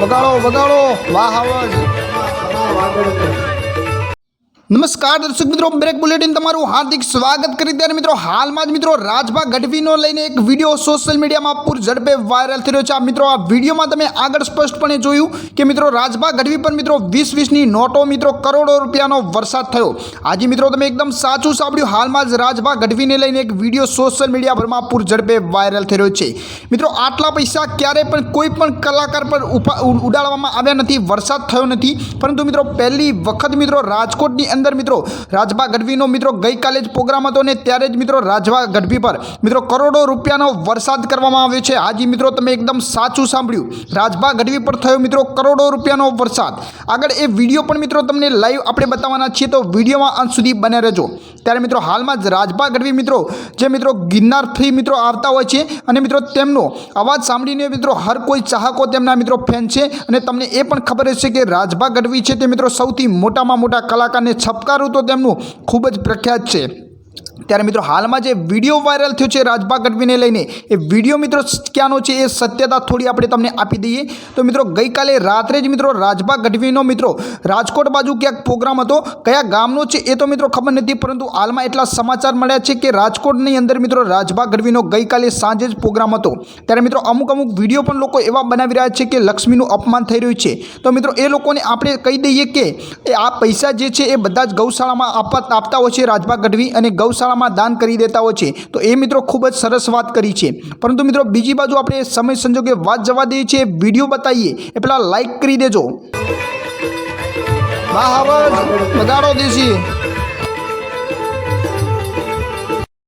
વગાડો વગાડો વાહ અવાજ નમસ્કાર દર્શક મિત્રો, બ્રેક બુલેટિન તમારું હાર્દિક સ્વાગત કરી ત્યારે મિત્રો, હાલમાં જ મિત્રો, રાજભા ગઢવીનો લઈને એક વીડિયો સોશિયલ મીડિયામાં પૂર ઝડપે વાયરલ થઈ રહ્યો છે. આ મિત્રો, આ વિડીયોમાં તમે આગળ સ્પષ્ટપણે જોયું કે મિત્રો, રાજભા ગઢવી પર મિત્રો, વીસ વીસની નોટો મિત્રો, કરોડો રૂપિયાનો વરસાદ થયો. આજે મિત્રો, તમે એકદમ સાચું સાંભળ્યું, હાલમાં જ રાજભા ગઢવીને લઈને એક વીડિયો સોશિયલ મીડિયાભરમાં પૂર ઝડપે વાયરલ થઈ રહ્યો છે. મિત્રો, આટલા પૈસા ક્યારે પણ કોઈ પણ કલાકાર પર ઉડાડવામાં આવ્યા નથી, વરસાદ થયો નથી. પરંતુ મિત્રો, પહેલી વખત મિત્રો, રાજકોટની અંદર મિત્રો રાજભા ગઢવીનો મિત્રો ગઈકાલે જ પ્રોગ્રામ હતો ને ત્યારે જ મિત્રો રાજભા ગઢવી પર મિત્રો કરોડો રૂપિયાનો વરસાદ કરવામાં આવ્યો છે. હાજી મિત્રો તમે એકદમ સાચું સાંભળ્યું. રાજભા ગઢવી પર થયો મિત્રો કરોડો રૂપિયાનો વરસાદ. આગળ એ વીડિયો પણ મિત્રો તમને લાઈવ આપણે બતાવવાના છીએ, તો વિડીયોમાં અંત સુધી બને રહેજો. ત્યારે મિત્રો હાલમાં જ રાજભા ગઢવી મિત્રો, જે મિત્રો ગિરનારથી મિત્રો આવતા હોય છે અને મિત્રો તેમનો અવાજ સાંભળીને મિત્રો હર કોઈ ચાહકો તેમના મિત્રો ફેન છે અને તમને એ પણ ખબર હશે કે રાજભા ગઢવી છે તે મિત્રો સૌથી મોટામાં મોટા કલાકારને છપકારું તો તેમનું ખૂબ જ પ્રખ્યાત છે. ત્યારે મિત્રો હાલમાં જે વીડિયો વાયરલ થયો છે રાજભા ગઢવીને લઈને, એ વીડિયો મિત્રો ક્યાંનો છે એ સત્યતા થોડી આપણે તમને આપી દઈએ. તો મિત્રો ગઈકાલે રાત્રે જ મિત્રો રાજભા ગઢવીનો મિત્રો રાજકોટ બાજુ ક્યાંક પ્રોગ્રામ હતો, કયા ગામનો છે એ તો મિત્રો ખબર નથી, પરંતુ હાલમાં એટલા સમાચાર મળ્યા છે કે રાજકોટની અંદર મિત્રો રાજભા ગઢવીનો ગઈકાલે સાંજે જ પ્રોગ્રામ હતો. ત્યારે મિત્રો અમુક અમુક વીડિયો પણ લોકો એવા બનાવી રહ્યા છે કે લક્ષ્મીનું અપમાન થઈ રહ્યું છે. તો મિત્રો એ લોકોને આપણે કહી દઈએ કે આ પૈસા જે છે એ બધા જ ગૌશાળામાં આપવા આપતા હોય છે રાજભા ગઢવી અને ગૌશાળામાં દાન કરી દેતા હોય છે. તો એ મિત્રો ખૂબ જ સરસ વાત કરી છે. પરંતુ મિત્રો બીજી બાજુ આપણે સમય સંજોગે વાત જવા દઈએ છીએ. વીડિયો બતાવીએ. એ પહેલાં લાઈક કરી દેજો. અવાજ દેશી.